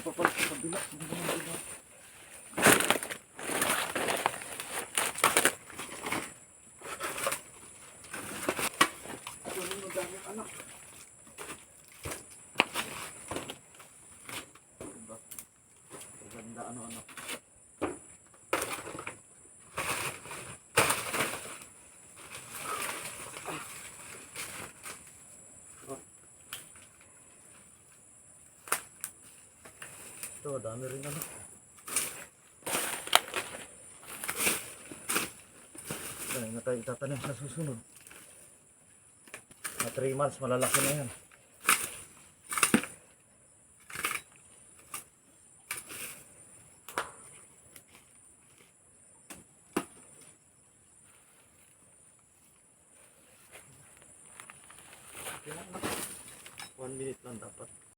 kabila. Ang ganun kabila. Anak. Diba? Maganda ano anak. Ito, dami rin ano. Dahil na tayo itatanim sa susunod. Na 3 months, malalaki na yan. One minute lang dapat.